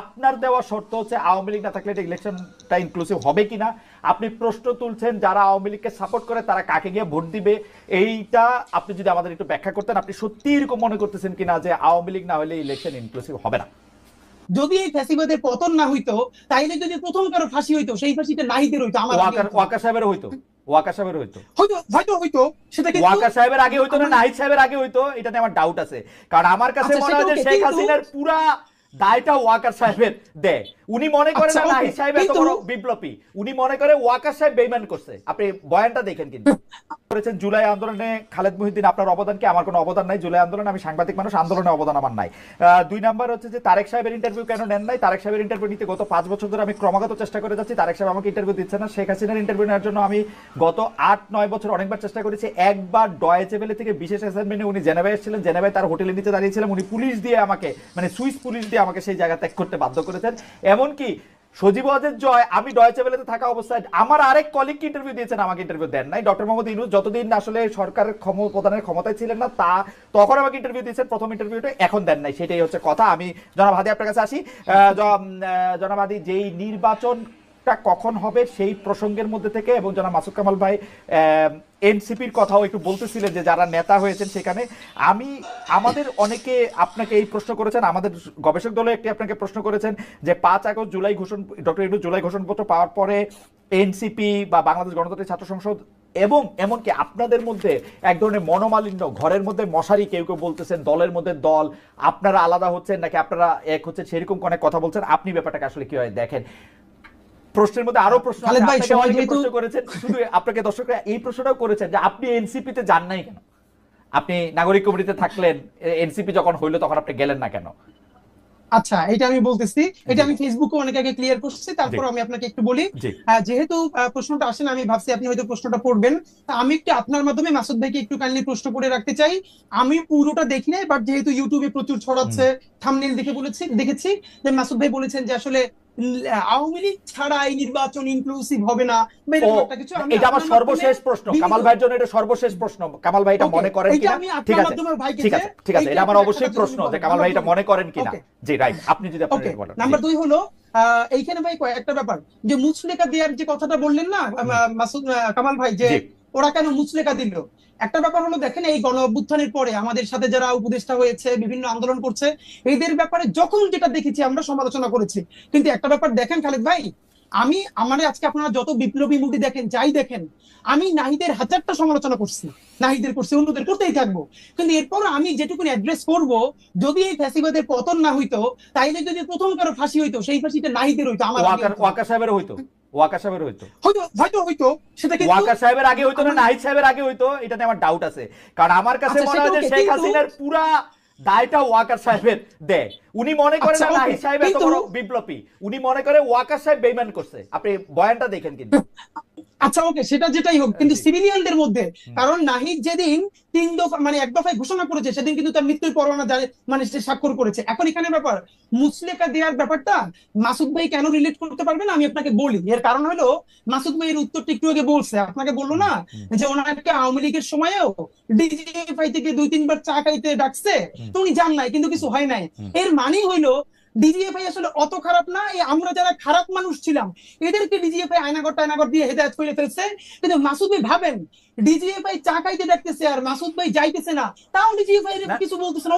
আপনার দেওয়া শর্ত হচ্ছে আওয়ামী লীগ না থাকলে এটা ইলেকশনটা ইনক্লুসিভ হবে কিনা? আপনি প্রশ্ন তুলছেন যারা আওয়ামী লীগকে সাপোর্ট করে তারা কাকে গিয়ে ভোট দিবে? এইটা আপনি যদি আমাদের একটু ব্যাখ্যা করতেন আপনি সত্যি এরকম মনে করতেছেন কিনা যে আওয়ামী লীগ না হলে ইলেকশন ইনক্লুসিভ হবে না? যদি এই ফ্যাসিবাদের পতন না হইতো তাইলে যদি প্রথম কারও ফাঁসি হইতো সেই ফাঁসিটা নাহিদের হইতো আমার ওয়াকা সাহেবের হইতো। ওয়াকা সাহেবের হইতো। হয়তো হয়তো হইতো সেটা কিন্তু ওয়াকা সাহেবের আগে হইতো না নাহিদ সাহেবের আগে হইতো? এটা নিয়ে আমার ডাউট আছে। কারণ আমার কাছে আচ্ছা, মনে হয় যে শেখ হাসিনার পুরা দায়টা ওয়াকার সাহেবের দেয় উনি মনে করেন আচ্ছা, নাহিদ সাহেব এত বড় বিপ্লবী। উনি মনে করে ওয়াকার সাহেব বেইমান করছে। আপনি বয়ানটা দেখেন কিন্তু। করেছেন জুলাই আন্দোলনে খালেদ মহিউদ্দিন আপনার অবদান কি আমার কোনো অবদান নাই। জুলাই আন্দোলনে আমি সাংবাদিক মানুষ আন্দোলনে অবদান আমার নাই। দুই নাম্বার হচ্ছে যে তারেক সাহেবের ইন্টারভিউ কেন নেন নাই? তারেক সাহেবের ইন্টারভিউ নিতে গত পাঁচ বছর ধরে আমি ক্রমাগত চেষ্টা করে যাচ্ছি। তারেক সাহেব আমাকে ইন্টারভিউ দিচ্ছে না। শেখ হাসিনার ইন্টারভিউ নেওয়ার জন্য আমি গত আট নয় বছর অনেকবার চেষ্টা করেছি। একবার ডয়েচে বেলে থেকে বিশেষ অ্যাসাইনমেন্টে উনি জেনেভায় এসেছিলেন। জেনেভায় তার হোটেলের নিচে দাঁড়িয়েছিলাম উনি পুলিশ দিয়ে আমাকে মানে সুইস পুলিশ দিয়ে আমাকে সেই জায়গা ত্যাগ করতে বাধ্য করেছেন। এমনকি সজীব জয়, আমি ডয়েচে বেলেতে থাকা অবস্থায় আমার আরেক কলিগকে ইন্টারভিউ দিয়েছেন, আমাকে ইন্টারভিউ দেন নাই। ডক্টর মোহাম্মদ ইউনুস যতদিন আসলে সরকারের ক্ষম প্রদানের ক্ষমতায় ছিলেন না, তা তখন আমাকে ইন্টারভিউ দিয়েছেন, প্রথম ইন্টারভিউটা এখন দেন নাই। সেটাই হচ্ছে কথা। আমি জনাব হাদি আপনার কাছে আসি। জনাব হাদি, যেই নির্বাচন টা কখন হবে সেই প্রসঙ্গের মধ্যে থেকে এবং জনাব মাসুদ কামাল ভাই এনসিপির কথাও একটু বলতেছিলেন যে যারা নেতা হয়েছেন সেখানে। আমি, আমাদের অনেকে আপনাকে এই প্রশ্ন করেছেন, আমাদের গবেষক দলে একটি আপনাকে প্রশ্ন করেছেন যে পাঁচ আগস্ট জুলাই ঘোষণ, ডক্টর ইউনুস জুলাই ঘোষণপত্র পাওয়ার পরে এনসিপি বা বাংলাদেশ গণতান্ত্রিক ছাত্র সংসদ এবং এমনকি আপনাদের মধ্যে এক ধরনের মনোমালিন্য, ঘরের মধ্যে মশারি কেউ কেউ বলতেছেন, দলের মধ্যে দল, আপনারা আলাদা হচ্ছেন নাকি আপনারা এক হচ্ছে সেরকম অনেক কথা বলছেন, আপনি ব্যাপারটাকে আসলে কীভাবে দেখেন? প্রশ্নের মধ্যে আরও প্রশ্ন খালেদ ভাই, অনেকে যেহেতু- প্রশ্ন করেছেন। শুধু আপনাকে দর্শকরা এই প্রশ্নটাও করেছেন যে আপনি এনসিপি তে যান নাই কেন? আপনি নাগরিক কমিটিতে থাকলেন এনসিপি যখন হইল তখন আপনি গেলেন না কেন? আচ্ছা এটা আমি বলতেছি। এটা আমি ফেসবুকে অনেক আগে ক্লিয়ার করছি তারপর আমি আপনাকে একটু বলি। যেহেতু প্রশ্নটা আসে না আমি ভাবছি আপনি হয়তো প্রশ্নটা পড়বেন। তা আমি একটু আপনার মাধ্যমে মাসুদ ভাইকে একটু কাইন্ডলি প্রশ্ন করে রাখতে চাই। আমি পুরোটা দেখি নাই বাট যেহেতু ইউটিউবে প্রচুর ছড়াচ্ছে থামনেল দেখে বলেছি দেখেছি যে মাসুদ ভাই বলেছেন যে আসলে আওয়ামী লীগ ছাড়া এই নির্বাচন ইনক্লুসিভ হবে না। একটা কিছু এটা আমার সর্বশেষ প্রশ্ন। কামাল ভাইয়ের জন্য এটা সর্বশেষ প্রশ্ন। কামাল ভাই এটা মনে করেন কিনা? ঠিক আছে ঠিক আছে ঠিক আছে। এটা আমার অবশ্যই প্রশ্ন যে কামাল ভাই এটা মনে করেন কিনা? জি রাইট আপনি যদি এটা বলেন। নাম্বার জি। দুই হলো আহ, এইখানে ভাই কয়েকটা ব্যাপার। যে মুচলেকা দেওয়ার যে কথাটা বললেন না মাসুদ কামাল ভাই যে। ওরা কেন মুচলেকা দিল? একটা ব্যাপার হলো দেখেন এই গণ অভ্যুত্থানের পরে আমাদের সাথে যারা উপদেষ্টা হয়েছে বিভিন্ন আন্দোলন করছে এদের ব্যাপারে যখন যেটা দেখেছি আমরা সমালোচনা করেছি। কিন্তু একটা ব্যাপার দেখেন খালেদ ভাই আমি আমার আজকে আপনারা যত বিপ্লবী মুভি দেখেন যাই দেখেন আমি নাহিদের হাজারটা সমালোচনা করছি। নাহিদের করছি অন্যদের করতেই থাকব। কিন্তু এরপর আমি যেটুকু অ্যাড্রেস করব যদি এই ফ্যাসিবাদের পতন না হইতো তাইলে যদি প্রথম কারও ফাঁসি হইতো সেই ফাঁসিটা নাহিদের হইতো আমার ওয়াকা সাহেবের হইতো। ওয়াকা সাহেবের হইতো। হয়তো হয়তো হইতো সেটা কিন্তু ওয়াকার সাহেবের আগে হইতো না নাহিদ সাহেবের আগে হইতো এটাতে আমার ডাউট আছে। কারণ আমার কাছে আচ্ছা, মনে হয় যে শেখ হাসিনার পুরা দায়টা ওয়াকার সাহেবের দেয় উনি মনে করেন না okay, সাহেব এত বড় বিপ্লবী। উনি মনে করে ওয়াকার সাহেব বেইমান করছে। আপনি বয়ানটা দেখেন কিন্তু। আচ্ছা ওকে সেটা যেটাই হোক কিন্তু। সিভিলিয়ানদের মধ্যে কারণ নাহিদ যেদিন তিন দফা মানে এক দফায় ঘোষণা করেছে সেদিন কিন্তু তার মৃত্যুর পরোয়ানা জারি- মানে সে স্বাক্ষর করেছে। এখন এখানে ব্যাপার মুসলেকা দেওয়ার ব্যাপারটা মাসুদ ভাই কেন রিলেট করতে পারবেন আমি আপনাকে বলি। এর কারণ হলো মাসুদ ভাই এর উত্তরটা একটু আগে বলছে। আপনাকে বলল না যে ওনাকে আওয়ামী লীগের সময়েও ডিজিএফআই থেকে দুই তিনবার চা খাইতে ডাকছে। উনি যান নাই কিন্তু কিছু হয় নাই। এর মানেই হইল ডিজিএফআই আসলে অত খারাপ না আমরা যারা খারাপ মানুষ ছিলাম এদেরকে ডিজিএফআই আয়নাগর টায়নাগর দিয়ে হেদায়ত করে ফেলছে। কিন্তু মাসুদ ভাই ভাবেন ডিজিএফআই চা খাইতে আর মাসুদ ভাই যাইতেছে না তাও ডিজিএফআই। কিছু বলতেছে না।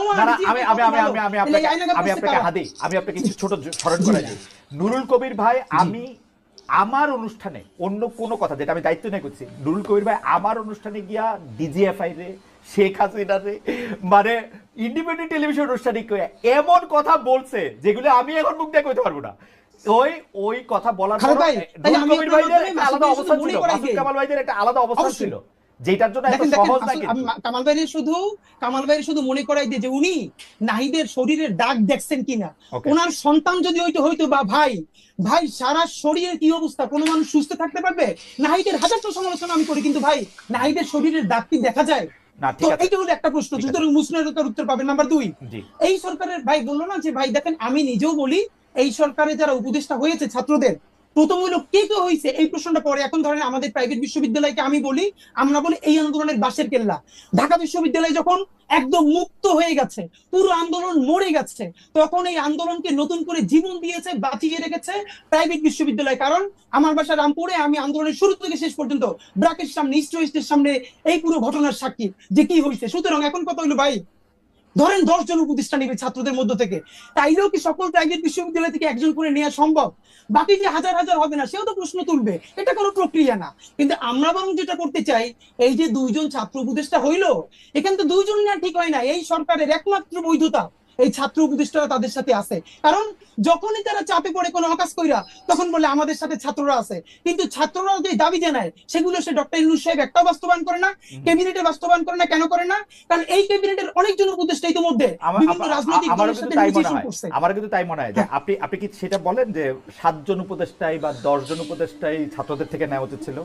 আমি আমি আমি আমি আমি আপনাকে আমি আপনাকে হাদি আমি আপনাকে কিছু ছোট স্মরণ করে দিই। নুরুল কবির ভাই আমি আমার অনুষ্ঠানে অন্য কোনো কথা যেটা আমি দায়িত্ব নিয়ে করছি নুরুল কবির ভাই আমার অনুষ্ঠানে গিয়া ডিজিএফআই রে শেখ হাসিনা মানে ইন্ডিপেন্ডেন্ট টেলিভিশন অনুষ্ঠানে এমন কথা বলছে যেগুলো আমি এখন মুখ দিয়ে কইতে পারব না। ওই ওই কথা বলার আলাদা অবস্থান ছিল। কামাল ভাইদের একটা আলাদা অবস্থান ছিল যেটার জন্য এত সহজ না কিন্তু কামাল ভাইয়ের শুধু কামাল ভাইয়ের শুধু মনে করাই দিয়ে যে উনি নাহিদের শরীরের দাগ দেখছেন কিনা. ওনার সন্তান যদি হইতো হইতো বা ভাই ভাই সারা শরীরের কি অবস্থা? কোনো মানুষ সুস্থ থাকতে পারবে? নাহিদের হাজারটা সমালোচনা আমি করি কিন্তু ভাই নাহিদের শরীরের দাগ কি দেখা যায়? না তো ঠিক আছে। এইটা হলো একটা প্রশ্ন উত্তর পাবেন নাম্বার দুই এই সরকারের ভাই বলল না যে ভাই দেখেন আমি নিজেও বলি এই সরকারে যারা উপদেষ্টা হয়েছে ছাত্রদের প্রথম হলো কে কে হয়েছে এই প্রশ্নটা পরে এখন ধরেন আমাদের প্রাইভেট বিশ্ববিদ্যালয়কে আমি বলি, আমরা বলি এই আন্দোলনের বাসের কেল্লা। ঢাকা বিশ্ববিদ্যালয় যখন একদম মুক্ত হয়ে গেছে, পুরো আন্দোলন মরে গেছে, তখন এই আন্দোলনকে নতুন করে জীবন দিয়েছে, বাঁচিয়ে রেখেছে প্রাইভেট বিশ্ববিদ্যালয়। কারণ আমার বাসা রামপুরে, আমি আন্দোলনের শুরু থেকে শেষ পর্যন্ত ব্রাকের সামনে ইস্ট ওয়েস্টের সামনে এই পুরো ঘটনার সাক্ষী যে কি হয়েছে সুতরাং এখন কথা হইল ভাই? ধরেন দশ জন উপদেষ্টা নেবে ছাত্রদের মধ্য থেকে। তাইলেও কি সকল প্রাইভেট বিশ্ববিদ্যালয় থেকে একজন করে নেওয়া সম্ভব? বাকি যে হাজার হাজার হবে না, সেও তো প্রশ্ন তুলবে। এটা কোনো প্রক্রিয়া না। কিন্তু আমরা বরং যেটা করতে চাই, এই যে দুইজন ছাত্র উপদেষ্টা হইল, এখানে তো দুইজন না, ঠিক হয় না। এই সরকারের একমাত্র বৈধতা। এই ছাত্র উপদেষ্টারা তাদের সাথে আছে। কারণ যখনই তারা চাপে পড়ে কোনো অকাজ কইরা তখন বলে আমাদের সাথে ছাত্ররা আছে। কিন্তু ছাত্ররা যে দাবি জানায় সেগুলো সে ডক্টর ইউনুস সাহেব একটাও বাস্তবায়ন করে না ক্যাবিনেটে বাস্তবায়ন করে না কেন করে না? কারণ এই ক্যাবিনেটের অনেকজন উপদেষ্টা ইতিমধ্যে আমার- বিভিন্ন রাজনৈতিক দলের কিন্তু সাথে মনে হয়। করছে। আমার কিন্তু তাই মনে হয় যে হ্যাঁ। আপনি আপনি কি সেটা বলেন যে সাতজন উপদেষ্টাই বা দশজন উপদেষ্টাই ছাত্রদের থেকে নেওয়া উচিত ছিল?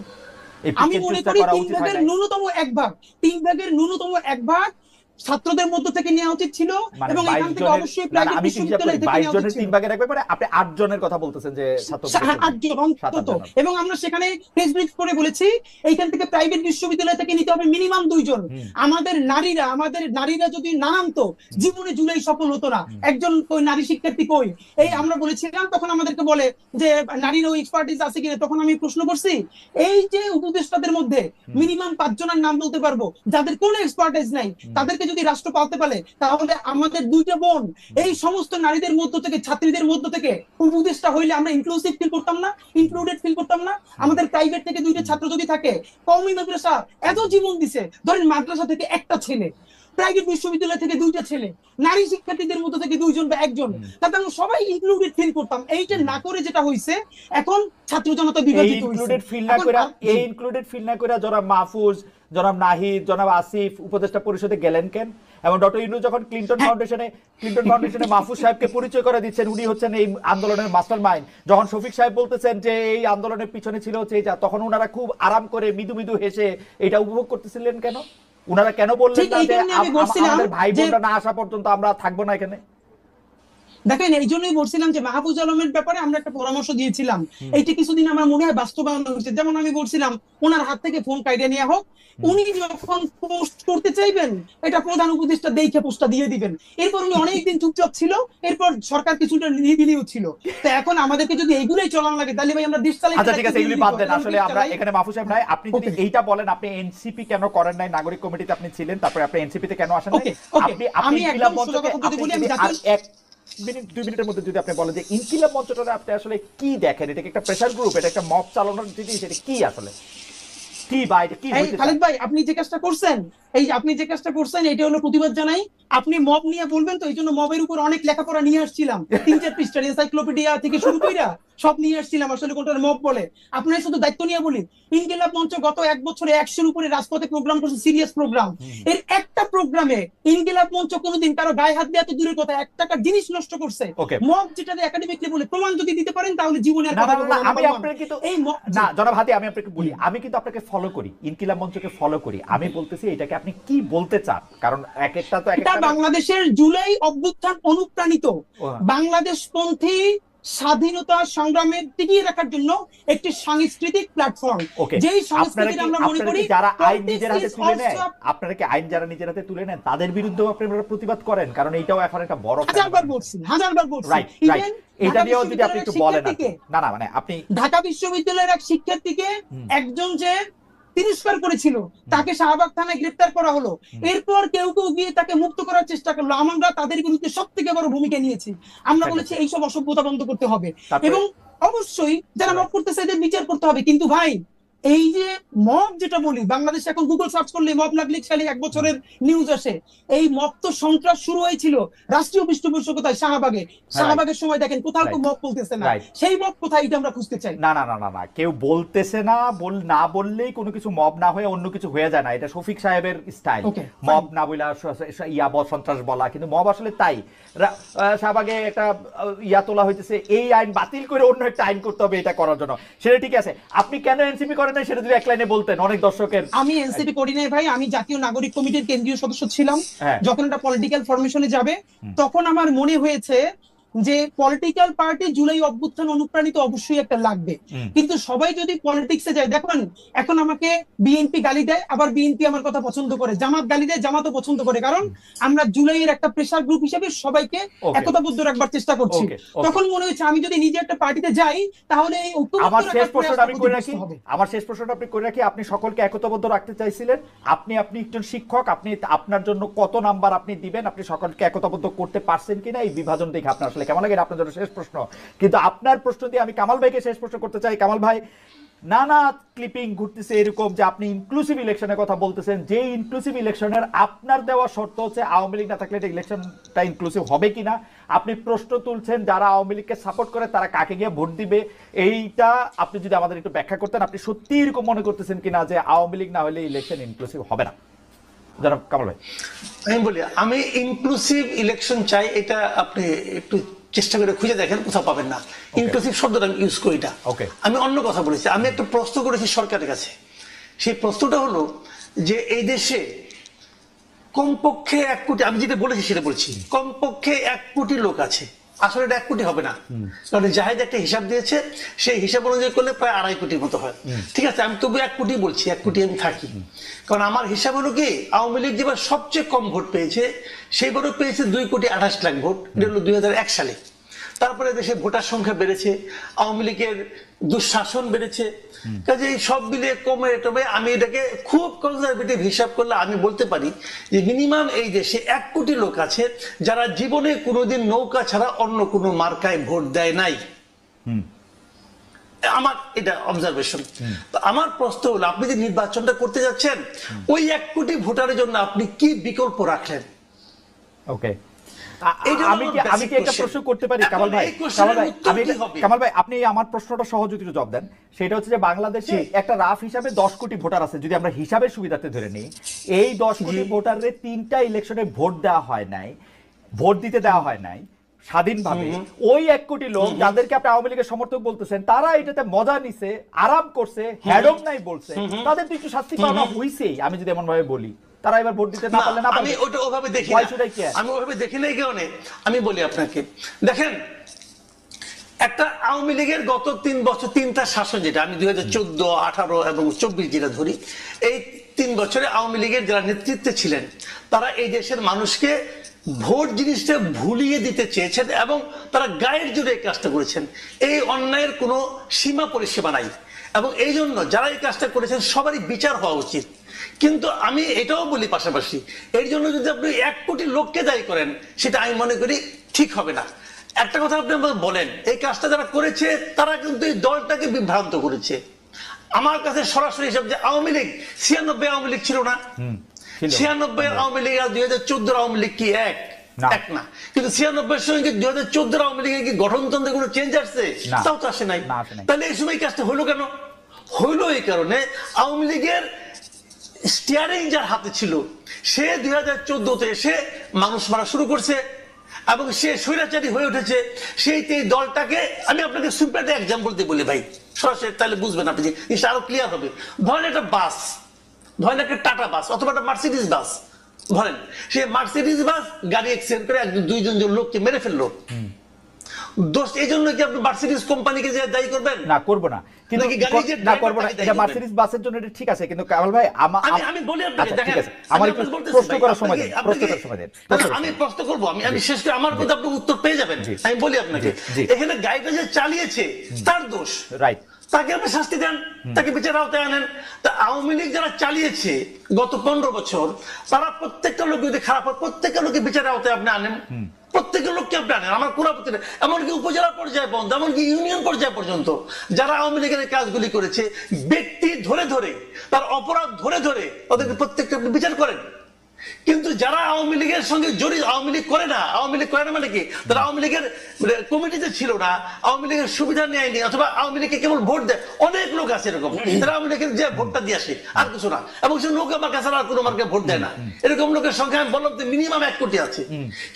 আমি মনে করি তিন ভাগের ন্যূনতম এক ভাগ। তিন ভাগের ন্যূনতম এক ভাগ ছাত্রদের মধ্য থেকে নেওয়া উচিত ছিল মানে এবং এখান থেকে অবশ্যই না, না, প্রাইভেট বিশ্ববিদ্যালয় থেকে 22 নেওয়া উচিত তিন ভাগের এক ব্যাপারে আপনি আট জনের কথা বলতেছেন যে ছাত্র। এবং আমরা সেখানে প্রেস ব্রিফ করে বলেছি এইখান থেকে প্রাইভেট বিশ্ববিদ্যালয় থেকে নিতে হবে মিনিমাম দুইজন। আমাদের নারীরা আমাদের নারীরা যদি না নামতো জীবনে জুলাই সফল হতো না। একজন কই নারী শিক্ষার্থী কই? এই আমরা বলেছিলাম তখন আমাদেরকে বলে যে নারীর ওই এক্সপার্টিস আছে কিনা? তখন আমি প্রশ্ন করছি এই যে উপদেষ্টাদের মধ্যে। মিনিমাম পাঁচজনের নাম বলতে পারব? যাদের কোনো এক্সপার্টাইজ নাই। তাদেরকে যদি রাষ্ট্র পালতে পারে, তাহলে আমাদের দুইটা বোন, এই সমস্ত নারীদের মধ্য থেকে, ছাত্রীদের মধ্য থেকে উপদেষ্টা হইলে আমরা ইনক্লুসিভ ফিল করতাম না ইনক্লুডেড ফিল করতাম না। আমাদের প্রাইভেট থেকে দুইটা ছাত্র যদি থাকে কমই মাদ্রাসা এত জীবন দিছে, ধরেন মাদ্রাসা থেকে একটা ছেলে। প্রাইভেট বিশ্ববিদ্যালয় থেকে দুইটা ছেলে নারী শিক্ষার্থীদের মধ্যে থেকে দুইজন বা একজন। তাতে আমরা সবাই ইনক্লুডেড ফিল করতাম। এইটা না করে যেটা হইছে এখন ছাত্র জনতা বিভাজিত ইনক্লুডেড ফিল না করে এই ইনক্লুডেড ফিল না করে জনাব মাহফুজ জনাব নাহিদ জনাব আসিফ উপদেষ্টা পরিষদে গেলেন কেন? এবং ডক্টর ইনু যখন ক্লিন্টন ফাউন্ডেশনে ক্লিন্টন ফাউন্ডেশনে মাহফুজ সাহেবকে পরিচয় করে দিচ্ছেন উনি হচ্ছেন এই আন্দোলনের মাস্টার মাইন্ড যখন শফিক সাহেব বলতেছেন যে এই আন্দোলনের পিছনে ছিল হচ্ছে তখন ওনারা খুব আরাম করে মৃদু মৃদু হেসে এটা উপভোগ করতেছিলেন কেন? ওনারা কেন বললেন আমাদের ভাই বোনরা না আসা পর্যন্ত আমরা থাকব না এখানে? দেখেন এই জন্যই বলছিলাম যে মাহফুজ আলমের ব্যাপারে আমরা একটা পরামর্শ দিয়েছিলাম। এইটা কিছুদিন আমার মনে হয় বাস্তবায়ন হয়েছে। যেমন আমি বলছিলাম ওনার হাত থেকে ফোন কাইডে নেওয়া হোক। উনি যখন পোস্ট করতে চাইবেন এটা প্রধান উপদেষ্টা দেখে পোস্টটা দিয়ে দিবেন। এরপর উনি অনেকদিন চুপচাপ ছিল এরপর সরকার কিছুটা নিরিবিলিও ছিল। তো এখন আমাদেরকে যদি এইগুলাই চলানো লাগে তাহলে ভাই আমরা দেশ চালাই আচ্ছা ঠিক আছে এগুলি বাদ দেন। আসলে আমরা এখানে মাহফুজ সাহেব নাই আপনি যদি. এইটা বলেন আপনি এনসিপি কেন করেন নাই? নাগরিক কমিটিতে আপনি ছিলেন তারপরে আপনি এনসিপি তে কেন আসেন নাই. আপনি আপনি আমি একদম সোজা কথা যদি বলি, আমি জাতীয়- মিনিট দুই মিনিটের মধ্যে যদি আপনি বলেন যে ইনকিলাব মঞ্চটা আপনি আসলে কি দেখেন? এটা একটা প্রেসার গ্রুপ এটা একটা মব চালানোর জিনিস এটা কি আসলে? কি এটা কি ভাই আপনি যে কাজটা করছেন এই যে আপনি যে কাজটা করছেন এটা হলো প্রতিবাদ জানাই। আপনি মব নিয়ে বলবেন তো এই জন্য মবের উপর অনেক লেখাপড়া নিয়ে আসছিলাম। তিন চার পৃষ্ঠার এনসাইক্লোপিডিয়া থেকে শুরু কইরা সব নিয়ে আসছিলাম আসলে কোনটার মব বলে। আপনার শুধু দায়িত্ব নিয়ে বলি ইনকিলাব মঞ্চ গত এক বছরে একশোর উপরে রাজপথে প্রোগ্রাম করছে সিরিয়াস প্রোগ্রাম এর একটা প্রোগ্রামে ইনকিলাব মঞ্চ কোনোদিন কারও গায়ে হাত দেওয়া তো দূরের কথা এক টাকার জিনিস নষ্ট করছে। মব যেটা একাডেমিকলি বলে প্রমাণ যদি দিতে পারেন তাহলে জীবনে আমি। আপনার কিন্তু এই না জনাব হাতি আমি আপনাকে বলি আমি কিন্তু আপনাকে ফলো করি ইনকিলাব মঞ্চকে ফলো করি। আমি বলতেছি এটাকে আপনি কি বলতে চান? কারণ এক একটা তো এটা একটা বাংলাদেশের জুলাই অভ্যুত্থান অনুপ্রাণিত। বাংলাদেশ পন্থী স্বাধীনতা সংগ্রামের টিকিয়ে রাখার জন্য একটি সাংস্কৃতিক প্ল্যাটফর্ম। যেই সংস্কৃতিকে আমরা মনে করি যারা আইন নিজের হাতে তুলে নেয় আপনারা কি আইন যারা নিজের হাতে তুলে নেন তাদের বিরুদ্ধেও আপনারা প্রতিবাদ করেন? কারণ এটাও এখন একটা বড় হাজারবার বলছি হাজারবার বলছি। রাইট রাইট এটা নিয়েও যদি আপনি একটু বলেন না না মানে আপনি ঢাকা বিশ্ববিদ্যালয়ের এক শিক্ষার্থীকে একজন যে তিরস্কার করেছিল। তাকে শাহবাগ থানায় গ্রেপ্তার করা হলো। এরপর কেউ কেউ গিয়ে তাকে মুক্ত করার চেষ্টা করল। আমরা তাদের বিরুদ্ধে সব থেকে বড় ভূমিকা নিয়েছি। আমরা বলেছি এইসব অসভ্যতা বন্ধ করতে হবে। এবং অবশ্যই যারা মত করতেছে এদের বিচার করতে হবে। কিন্তু ভাই এই যে মব যেটা বলি বাংলাদেশে এখন গুগল সার্চ করলে মব লাগলে খালি এক বছরের নিউজ আসে। এই মব তো সন্ত্রাস শুরু হয়েছিল রাষ্ট্রীয় পৃষ্ঠপোষকতায় শাহবাগে। শাহবাগের সময় দেখেন কোথাও Right. মব বলতেছে না। সেই মব কোথায় এটা আমরা খুঁজতে চাই। না না না না না। কেউ বলতেছে না বল না বললেই কোনো কিছু মব না হয়ে অন্য কিছু হয়ে যায় না। এটা শফিক সাহেবের স্টাইল মব না বইলা স- ইয়া ব- সন্ত্রাস বলা। কিন্তু মব আসলে তাই। শাহবাগে একটা ইয়া তোলা হইতেছে এই আইন বাতিল করে অন্য একটা আইন করতে হবে এটা করার জন্য। সেটা ঠিক আছে। আপনি কেন এনসিপি করেন না সেটা যদি এক লাইনে বলতেন অনেক দর্শকের। আমি এনসিপি করি নাই ভাই আমি জাতীয় নাগরিক কমিটির কেন্দ্রীয় সদস্য ছিলাম। হ্যাঁ। যখন এটা পলিটিক্যাল ফরমেশনে যাবে তখন আমার মনে হয়েছে যে পলিটিক্যাল পার্টি জুলাই অভ্যুত্থান অনুপ্রাণিত অবশ্যই একটা লাগবে। কিন্তু সবাই যদি পলিটিক্সে যায় দেখুন এখন আমাকে বিএনপি গালি দেয় আবার বিএনপি আমার কথা পছন্দ করে। জামাত গালি দেয় জামাতও পছন্দ করে। কারণ আমরা জুলাইয়ের একটা প্রেসার গ্রুপ হিসেবে সবাইকে একতাবদ্ধ রাখবার চেষ্টা করছি. তখন মনে হচ্ছে আমি যদি নিজে একটা পার্টিতে যাই তাহলে আমার শেষ প্রশ্নটা আমি করে রাখি। আমার শেষ প্রশ্নটা আপনি করে রাখি। আপনি সকলকে একতাবদ্ধ রাখতে চাইছিলেন। আপনি আপনি একজন শিক্ষক আপনি আপনার জন্য কত নাম্বার আপনি দিবেন আপনি সকলকে একতাবদ্ধ করতে পারছেন কিনা এই বিভাজন দেখে আপনার আসলে কেমন লাগে আপনার জন্য শেষ প্রশ্ন। কিন্তু আপনার প্রশ্ন দিয়ে আমি কামাল ভাইকে শেষ প্রশ্ন করতে চাই। কামাল ভাই, নানা ক্লিপিং ঘুরতেছে এরকম যে আপনি ইনক্লুসিভ ইলেকশনের কথা বলতেছেন। যে ইনক্লুসিভ ইলেকশনের আপনার দেওয়া শর্ত হচ্ছে আওয়ামী লীগ না থাকলে এটা ইলেকশনটা ইনক্লুসিভ হবে কিনা। আপনি প্রশ্ন তুলছেন যারা আওয়ামী লীগকে সাপোর্ট করে, তারা কাকে গিয়ে ভোট দিবে? এইটা আপনি যদি আমাদের একটু ব্যাখ্যা করতেন, আপনি সত্যি এরকম মনে করতেছেন কিনা যে আওয়ামী লীগ না হলে ইলেকশন ইনক্লুসিভ হবে না? জনাব কামাল ভাই আমি বলি আমি ইনক্লুসিভ ইলেকশন চাই এটা আপনি একটু চেষ্টা করে খুঁজে দেখেন কোথাও পাবেন না। ইনক্লুসিভ শব্দটা আমি ইউজ করি না. আমি অন্য কথা বলেছি আমি একটা প্রশ্ন করেছি সরকারের কাছে। সেই প্রশ্নটা হলো যে এই দেশে কমপক্ষে এক কোটি আমি যেটা বলেছি সেটা বলছি কমপক্ষে এক কোটি লোক আছে। আসলে এটা এক কোটি হবে না। কারণ জাহেদ একটা হিসাব দিয়েছে সেই হিসাব অনুযায়ী করলে প্রায় আড়াই কোটির মতো হয়। ঠিক আছে আমি তবু এক কোটি বলছি এক কোটি আমি থাকি। কারণ আমার হিসাব হলো কি আওয়ামী লীগ যেবার সবচেয়ে কম ভোট পেয়েছে, সেই সেইবারও পেয়েছে দুই কোটি আঠাশ লাখ ভোট। এটা হলো দুই হাজার এক সালে। তারপরে দেশে ভোটার সংখ্যা বেড়েছে, আওয়ামী লীগের দুঃশাসন বেড়েছে। কাজে সব মিলিয়ে কমে টমে আমি এটাকে খুব কনজারভেটিভ হিসাব করলে আমি বলতে পারি যে মিনিমাম এই দেশে এক কোটি লোক আছে যারা জীবনে কোনোদিন নৌকা ছাড়া অন্য কোনো মার্কায় ভোট দেয় নাই। আমার এটা অবজারভেশন আমার প্রশ্ন হলো আপনি যে নির্বাচনটা করতে যাচ্ছেন ওই এক কোটি ভোটারের জন্য আপনি কি বিকল্প রাখলেন? ওকে। আমি কি আমি কি একটা প্রশ্ন করতে পারি কামাল ভাই? কামাল ভাই আমি কি এটা- হবে? কামাল ভাই আপনি আমার প্রশ্নটা সহজ যদি জবাব দেন। সেটা হচ্ছে যে বাংলাদেশে একটা রাফ হিসাবে দশ কোটি ভোটার আছে। যদি আমরা হিসাবের সুবিধাতে ধরে নিই এই দশ কোটি ভোটারের তিনটা ইলেকশনে ভোট দেওয়া হয় নাই ভোট দিতে দেওয়া হয় নাই। স্বাধীনভাবে ওই এক কোটি লোক যাদেরকে আপনি আওয়ামী লীগের সমর্থক বলতেছেন তারা এটাতে মজা নিছে আরাম করছে হ্যাডম নাই বলছে। তাদের তো একটু শাস্তি পাওয়া হইছেই আমি যদি এমন ভাবে বলি। তারা এবার ভোট দিতে না পারলে না আমি ওটা ওভাবে দেখি? আমি ওভাবে দেখি কারণে। আমি বলি আপনাকে দেখেন একটা আওয়ামী লীগের গত তিন বছর তিনটা শাসন যেটা আমি দুই হাজার চোদ্দ আঠারো এবং চব্বিশ যেটা ধরি এই তিন বছরে আওয়ামী লীগের যারা নেতৃত্বে ছিলেন তারা এই দেশের মানুষকে ভোট জিনিসটা ভুলিয়ে দিতে চেয়েছেন এবং তারা গায়ের জোরে এই কাজটা করেছেন। এই অন্যায়ের কোনো সীমা পরিসীমা নাই। এবং এই জন্য যারা এই কাজটা করেছেন, সবারই বিচার হওয়া উচিত। কিন্তু আমি এটাও বলি পাশাপাশি, এর জন্য যদি আপনি এক কোটি লোককে দায়ী করেন, সেটা আমি মনে করি ঠিক হবে না। একটা কথা আপনি আমাকে বলেন, এই কাজটা যারা করেছে, তারা কিন্তু এই দলটাকে বিভ্রান্ত করেছে। আমার কাছে সরাসরি হিসাব যে আওয়ামী লীগ, ছিয়ানব্বই আওয়ামী লীগ ছিল না। ছিয়ানব্বই আওয়ামী লীগ আর দুই হাজার চোদ্দ আওয়ামী লীগ কি এক? এক না। কিন্তু ছিয়ানব্বই সঙ্গে দুই হাজার চোদ্দ আওয়ামী লীগের কি গঠনতন্ত্রে কোনো চেঞ্জ আসছে? তাও তো আসে নাই। না, আসে নাই। তাহলে এই সময় কাজটা হলো কেন? হইল এই কারণে আওয়ামী লীগের স্টিয়ারিং যার হাতে ছিল সে দুই হাজার চোদ্দতে এসে মানুষ মারা শুরু করছে এবং সে স্বৈরাচারী হয়ে উঠেছে। সেই এই দলটাকে আমি আপনাকে সিম্পল একটা এক্সাম্পল দিয়ে বলি ভাই। সরাসরি তাহলে বুঝবেন আপনি যে জিনিসটা আরও ক্লিয়ার হবে। ধরেন একটা বাস। ধরেন একটা টাটা বাস অথবা একটা মার্সিডিজ বাস। ধরেন সে মার্সিডিজ বাস গাড়ি অ্যাক্সিডেন্ট করে একজন দুইজন জন লোককে মেরে ফেলল। দোষ এই জন্য কি আপনি মার্সিডিজ কোম্পানিকে যে দায়ী করবেন? না করব না। কিন্তু না করব না। এটা? মার্সিডিজ বাসের জন্য এটা ঠিক আছে কিন্তু কামাল ভাই আমি আমি বলি আপনাকে আচ্ছা, দেখেন আমার একটু প্রশ্ন করার সময় দিন প্রশ্ন করার সময় দিন। আমি প্রশ্ন করব আমি আমি শেষ করে আমার কিন্তু আপনি উত্তর পেয়ে যাবেন। আমি বলি আপনাকে এখানে গাড়িটা যে চালিয়েছে তার দোষ। রাইট তাকে আপনি শাস্তি দেন, তাকে বিচার আওতায় আনেন। তা আওয়ামী লীগ যারা চালিয়েছে গত পনেরো বছর, তারা প্রত্যেকটা লোক যদি খারাপ হয়, প্রত্যেকটা লোকের বিচারের আওতায় আপনি আনেন। প্রত্যেকের লোককে আপনি আনেন। আমার নেই। এমনকি উপজেলা পর্যায়ে পর্যন্ত, এমনকি ইউনিয়ন পর্যায়ে পর্যন্ত, যারা আওয়ামী লীগের কাজগুলি করেছে, ব্যক্তি ধরে ধরে, তার অপরাধ ধরে ধরে, তাদেরকে প্রত্যেকটা আপনি বিচার করেন। কিন্তু যারা আওয়ামী লীগের সঙ্গে জড়িত আওয়ামী লীগ করে না আওয়ামী লীগ করে না মানে কি? তারা আওয়ামী লীগের মানে কমিটিতে ছিল না আওয়ামী লীগের সুবিধা নেয়নি অথবা আওয়ামী লীগকে কেবল ভোট দেয়। অনেক লোক আছে এরকম। তারা আওয়ামী লীগের যে ভোটটা দিয়ে আসে আর কিছু না। এবং সে লোক আমার কাছে আর কোনো মার্কে ভোট দেয় না। এরকম লোকের সংখ্যা আমি বললাম মিনিমাম এক কোটি আছে।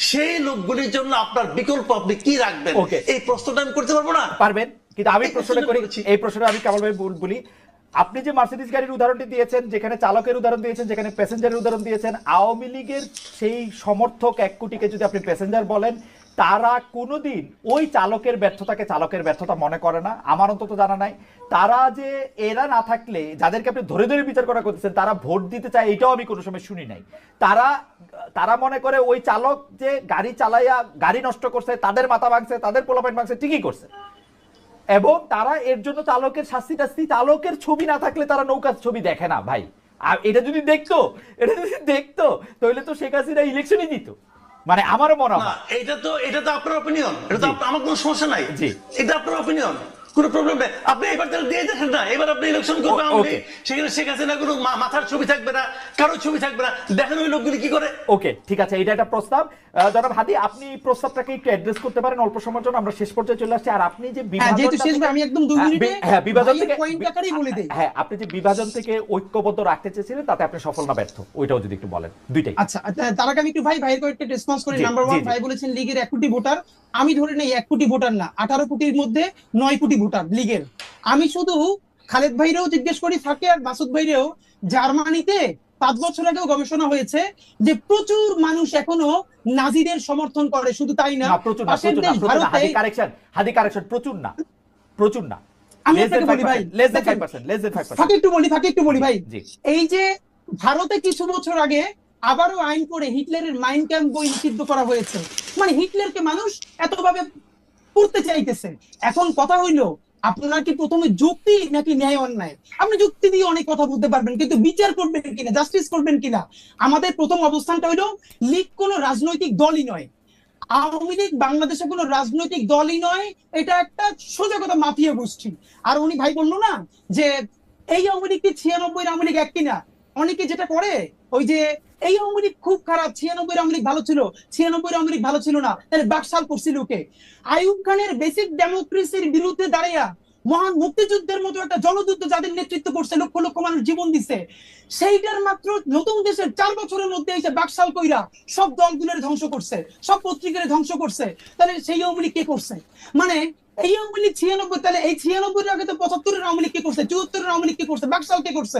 সেই লোকগুলির জন্য আপনার বিকল্প আপনি কি রাখবেন. এই প্রশ্নটা আমি করতে পারব না? পারবেন। কিন্তু আমি প্রশ্নটা করি করেছি। এই প্রশ্নটা আমি কেমন ভাই বলি। আপনি যে মার্সিডিজ গাড়ির উদাহরণটি দিয়েছেন, যেখানে চালকের উদাহরণ দিয়েছেন, যেখানে প্যাসেঞ্জারের উদাহরণ দিয়েছেন, আওয়ামী লীগের সেই সমর্থক এক কোটিকে যদি আপনি প্যাসেঞ্জার বলেন, তারা কোনোদিন ওই চালকের ব্যর্থতাকে চালকের ব্যর্থতা মনে করে না, আমার অন্তত জানা নাই। তারা যে এরা না থাকলে, যাদেরকে আপনি ধরে ধরে বিচার করা করতেছেন, তারা ভোট দিতে চায়, এটাও আমি কোনো সময় শুনি নাই। তারা তারা মনে করে ওই চালক যে গাড়ি চালাইয়া গাড়ি নষ্ট করছে, তাদের মাথা ভাঙছে, তাদের পোলাপাইন ভাঙছে, ঠিকই করছে। এবং তারা এর জন্য চালকের শাস্তি টাস্তি চালকের ছবি না থাকলে তারা নৌকার ছবি দেখে না ভাই। আর এটা যদি দেখতো এটা যদি দেখতো তাহলে তো শেখ হাসিনা ইলেকশনই দিত। মানে আমারও মনে হয়। এটা তো এটা তো আপনার অপিনিয়ন এটা তো আমার কোনো সমস্যা নাই। জি। এটা আপনার অপিনিয়ন কোনো প্রবলেম নেই। আপনি এবার তাহলে দিয়ে দেখেন না। এবার আপনি ইলেকশন করবেন সেখানে শেখ হাসিনা কোনো মাথার ছবি থাকবে না কারও ছবি থাকবে না। দেখেন ওই লোকগুলি কি করে? ওকে ঠিক আছে এটা একটা প্রস্তাব। জনাব হাদি আপনি প্রস্তাবটাকে একটু অ্যাড্রেস করতে পারেন অল্প সময়ের জন্য আমরা শেষ পর্যায়ে চলে আসছি। আর আপনি যে হ্যাঁ যেহেতু শেষ আমি একদম দুই হ্যাঁ, মিনিটে হ্যাঁ বিভাজন থেকে আকারেই বলে দেই। হ্যাঁ আপনি যে বিভাজন থেকে ঐক্যবদ্ধ রাখতে চেয়েছিলেন তাতে আপনি সফল না ব্যর্থ। ওইটাও যদি একটু বলেন দুইটাই। আচ্ছা তা- তার আগে আমি একটু ভাই ভাইয়ের কয়েকটা রেসপন্স করি। নাম্বার ওয়ান ভাই বলেছেন লিগের এক কোটি ভোটার। আমি ধরে নেই এক কোটি ভোটার না। আঠারো কোটির মধ্যে নয় কোটি ভোটার। লিগের। আমি শুধু খালেদ ভাইরেও জিজ্ঞেস করি থাকে আর মাসুদ ভাইরেও জার্মানিতে পাঁচ বছর আগেও গবেষণা হয়েছে যে প্রচুর মানুষ এখনও নাজিদের সমর্থন করে শুধু তাই না প্রচুর না প্রচুর না প্রচুর না হাদি কারেকশন হাদি কারেকশন প্রচুর না প্রচুর না। আমি আপনাকে বলি ভাই, লেস দেখেন, 5% লেস দেন 5% ফাঁকে একটু বলি একটু বলি ভাই। এই যে ভারতে কিছু বছর আগে আবারও আইন করে হিটলারের মাইন ক্যাম্প বই নিষিদ্ধ করা হয়েছে। মানে হিটলারকে মানুষ এতভাবে পড়তে চাইতেছে এখন কথা হইল, আপনার কি প্রথমে যুক্তি নাকি ন্যায় অন্যায়? আপনি যুক্তি দিয়ে অনেক কথা বলতে পারবেন, কিন্তু বিচার করবেন কিনা জাস্টিস করবেন কিনা? আমাদের প্রথম অবস্থানটা হইল, লীগ কোনো রাজনৈতিক দলই নয়। আওয়ামী লীগ বাংলাদেশে কোনো রাজনৈতিক দলই নয়, এটা একটা সোজা কথা, মাফিয়া গোষ্ঠী। আর উনি ভাই বলল না যে, এই আওয়ামী লীগ কি ছিয়ানব্বই আওয়ামী লীগ এক কিনা? অনেকে যেটা করে, ওই যে এই আওয়ামী খুব খারাপ, ছিয়ানব্বই আওয়ামী ভালো ছিল, ছিয়ানব্বই আওয়ামী ভালো ছিল না। তাহলে বাকশাল করছিল ওকে আইয়ুব খানের বেসিক ডেমোক্রেসির বিরুদ্ধে দাঁড়াইয়া মহান মুক্তিযুদ্ধের মতো একটা জলযুদ্ধ যাদের নেতৃত্ব করছে, লক্ষ লক্ষ মানুষ জীবন দিছে, সেইটার মাত্র নতুন দেশের চার বছরের মধ্যে এসে বাকশাল কইরা সব দলগুলোর ধ্বংস করছে, সব পত্রিকার ধ্বংস করছে। তাহলে সেই আওয়ামী কে করছে? মানে এই আওয়ামী লীগ ছিয়ানব্বই তাহলে এই ছিয়ানব্বই আগে তো পঁচাত্তরের আওয়ামী লীগ কে করছে চুয়াত্তরের আওয়ামী লীগ কে করছে বাকশাল কে করছে?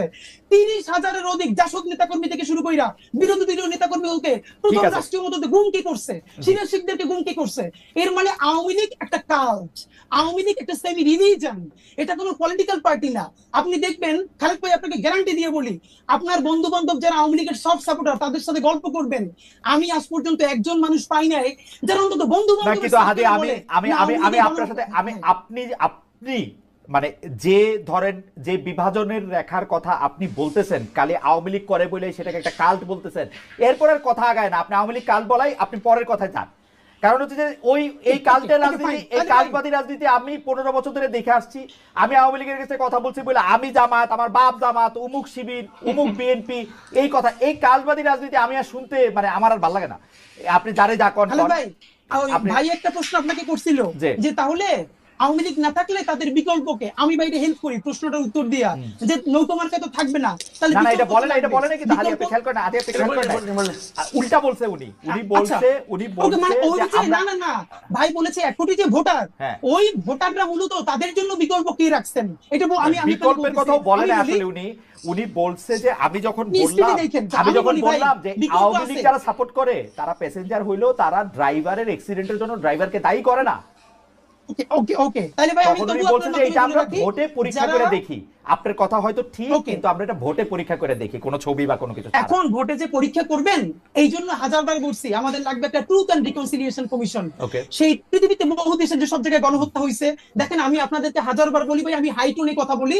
তিরিশ হাজারের অধিক জাসদ নেতাকর্মী থেকে শুরু কইরা বিরোধী দলীয় নেতাকর্মীকে প্রথম আছে। রাষ্ট্রীয় মতো গুম কি করছে? সিনিয়র শিখদেরকে গুম কি করছে? এর মানে আওয়ামী লীগ একটা কাল্ট। আওয়ামী লীগ একটা সেমি রিলিজন এটা কোনো পলিটিক্যাল পার্টি না। আপনি দেখবেন খালেদ ভাই আপনাকে গ্যারান্টি দিয়ে বলি আপনার বন্ধু বান্ধব যারা আওয়ামী লীগের সব সাপোর্টার তাদের সাথে গল্প করবেন। আমি আজ পর্যন্ত একজন মানুষ পাই নাই যারা অন্তত বন্ধু বান্ধব আমি আমি আমি আপনার সাথে আমি আপনি আপনি মানে যে ধরেন যে বিভাজনের রেখার কথা আপনি বলতেছেন কালে আওয়ামী লীগ করে বলে সেটাকে একটা কাল্ট বলতেছেন এরপরের কথা আগায় না। আপনি আওয়ামী লীগ কাল্ট বলাই আপনি পরের কথায় যান। কারণ হচ্ছে যে ওই এই কাল্টের Okay, রাজনীতি এই fine, কাল্টবাদী রাজনীতি আমি পনেরো বছর ধরে দেখে আসছি। আমি আওয়ামী লীগের কাছে কথা বলছি বলে আমি জামাত আমার বাপ জামাত উমুক শিবির উমুক বিএনপি এই কথা এই কালবাদী রাজনীতি আমি আর শুনতে মানে আমার আর ভালো লাগে না। আপনি যারে যা কন। ভাই একটা প্রশ্ন আপনাকে করছিল। যে তাহলে আওয়ামী লীগ না থাকলে তাদের বিকল্পকে আমি বাইরে হেল্প করি প্রশ্নটার উত্তর দিয়া। যে নৌকা মার্কা তো থাকবে না তাহলে না এটা বলে না এটা বলে না কিন্তু হাদি আপনি খেয়াল করেন হাদি আপনি খেয়াল করেন উল্টা বলছে উনি উনি আচ্ছা। বলছে উনি ওকে, মানে ওই যে না না না ভাই বলেছে এক কোটি যে ভোটার। হ্যাঁ। ওই ভোটাররা মূলত তাদের জন্য বিকল্প কি রাখছেন? এটা আমি আমি বিকল্পের। কথাও বলে না আসলে উনি। উনি বলছে যে আমি যখন বললাম আমি আমি যখন বললাম যে আওয়ামী লীগ যারা সাপোর্ট করে তারা প্যাসেঞ্জার হইলেও তারা ড্রাইভারের অ্যাক্সিডেন্টের জন্য ড্রাইভারকে দায়ী করে না। ওকে ওকে ওকে তাহলে ভাই আমি তবুও যে এটা আমরা ভোটে পরীক্ষা করে দেখি। আপনার কথা হয়তো ঠিক কিন্তু আমরা এটা ভোটে পরীক্ষা করে দেখি কোনো ছবি বা কোনো কিছু এখন ভোটে যে পরীক্ষা করবেন এই জন্য হাজারবার বলছি আমাদের লাগবে একটা ট্রুথ অ্যান্ড রিকনসিলিয়েশন কমিশন. সেই পৃথিবীতে বহু দেশে যে সব জায়গায় গণহত্যা হয়েছে দেখেন আমি আপনাদেরকে হাজারবার বলি ভাই আমি হাই টোনে কথা বলি।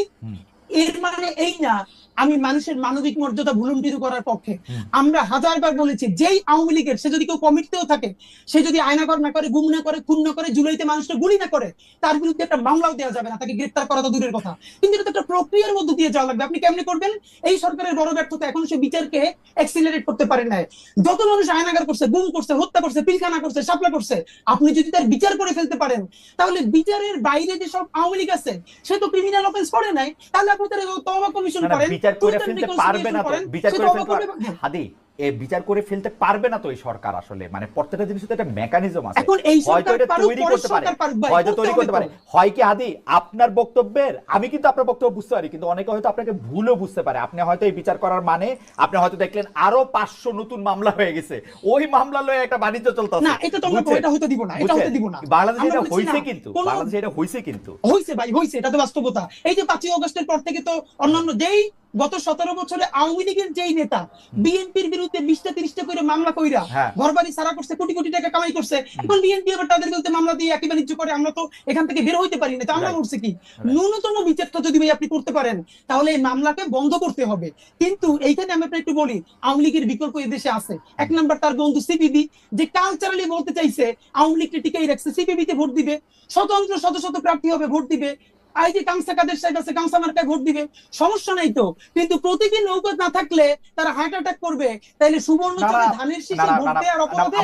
এর মানে এই না আমি মানুষের মানবিক মর্যাদা ভুলুণ্ঠিত করার পক্ষে। আমরা হাজারবার বলেছি যেই আওয়ামী লীগের সে যদি কেউ কমিটিতেও থাকে সে যদি আয়নাঘর না করে গুম না করে খুন না করে জুলাইতে মানুষটা গুলি না করে তার বিরুদ্ধে একটা মামলাও দেওয়া যাবে না তাকে গ্রেফতার করা তো দূরের কথা। কিন্তু এটা তো একটা প্রক্রিয়ার মধ্যে দিয়ে যাওয়া লাগবে। আপনি কেমনে করবেন? এই সরকারের বড় ব্যর্থতা এখন সে বিচারকে এক্সিলারেট করতে পারে না যত মানুষ আয়নাগার করছে গুম করছে হত্যা করছে পিলখানা করছে সাপলা করছে আপনি যদি তার বিচার করে ফেলতে পারেন তাহলে বিচারের বাইরে যে সব আওয়ামী লীগ আছে সে তো ক্রিমিনাল অফেন্স করে নাই। তাহলে আপনি তার তওবা কমিশন করেন। বিচার করে ফেলতে পারবে না তো বিচার করে ফেলতে। হাদি এ বিচার করে ফেলতে পারবে না তো এই সরকার আসলে। মানে প্রত্যেকটা জিনিস তো একটা মেকানিজম আছে। হয়তো এটা তৈরি করতে পারে। হয়তো তৈরি করতে পারে। হয় কি হাদি আপনার বক্তব্যের আমি কিন্তু আপনার বক্তব্য বুঝতে পারি কিন্তু অনেকে হয়তো আপনাকে ভুলও বুঝতে পারে। আপনি হয়তো এই বিচার করার মানে আপনি হয়তো দেখলেন আরও পাঁচশো নতুন মামলা হয়ে গেছে। ওই মামলা লয়ে একটা বাণিজ্য চলতেছে। না এটা তো আমরা? এটা হয়তো দিব না এটা? হয়তো দিব না। বাংলাদেশে এটা না, কিন্তু বাংলাদেশে এটা হয়েছে কিন্তু। হয়েছে ভাই হয়েছে এটা তো বাস্তবতা। এই যে পাঁচই অগস্টের পর থেকে তো অন্যান্য যেই গত সতেরো বছরে আওয়ামী লীগের যেই নেতা বিএনপির বিরুদ্ধে বিশটা তিরিশটা করে মামলা কইরা হ্যাঁ। ঘর বাড়ি সারা করছে কোটি কোটি টাকা কামাই করছে। এখন বিএনপি আবার তাদের বিরুদ্ধে মামলা দিয়ে একই বাণিজ্য করে আমরা তো এখান থেকে বের হইতে পারি না। তো আমরা. করছি কি? ন্যূনতম বিচারটা যদি ভাই আপনি করতে পারেন তাহলে এই মামলাকে বন্ধ করতে হবে। কিন্তু এইখানে আমি একটু বলি আওয়ামী লীগের বিকল্প এদেশে আছে। এক নাম্বার তার বন্ধু সিপিবি যে কালচারালি বলতে চাইছে আওয়ামী লীগকে টিকাই রাখছে সিপিবি তে ভোট দিবে। স্বতন্ত্র শত শত প্রার্থী হবে ভোট দিবে। এই যে কামসা কাদের সাহেব আছে কামসা মার্কায় ভোট দিবে। সমস্যা নাই তো। কিন্তু প্রতীকী নৌকা না থাকলে তারা হার্ট অ্যাটাক করবে। তাইলে সুবর্ণ ধানের শীষে ভোট অপরাধে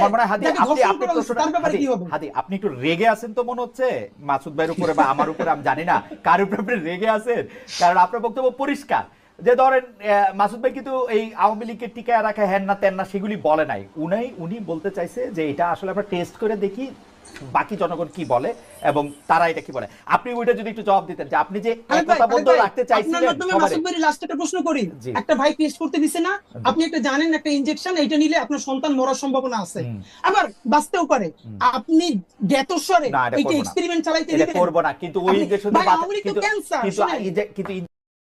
তার ব্যাপারে কি হবে? হাদি আপনি একটু রেগে আছেন তো মনে হচ্ছে? মাসুদ ভাইয়ের উপরে বা আমার উপরে আমি জানি না কার উপরে আপনি রেগে আছেন। কারণ আপনার বক্তব্য পরিষ্কার। যে ধরেন মাসুদ ভাই কিন্তু এই আওয়ামী লীগকে টিকায় রাখা হ্যান না তেন না সেগুলি বলে নাই। উনি উনি বলতে চাইছে যে এটা আসলে আমরা টেস্ট করে দেখি বাকি জনগণ কি বলে এবং তারা এটা কি বলে? আপনি ওইটা যদি একটু জবাব দিতেন যে আপনি যে ভাই, একতাবদ্ধ খালেদ রাখতে আপনার চাইছিলেন মাধ্যমে মাসুদ ভাইয়ের last একটা প্রশ্ন করি। একটা ভাই টেস্ট করতে দিছে না আপনি একটা জানেন একটা ইনজেকশন এটা নিলে আপনার সন্তান মরার সম্ভাবনা আছে। আবার বাঁচতেও পারে। আপনি জ্ঞাতস্বরে এটা। এক্সপেরিমেন্ট চালাইতে দিবেন। করব না কিন্তু ওই ইনজেকশন ভাই, কিন্তু কিন্তু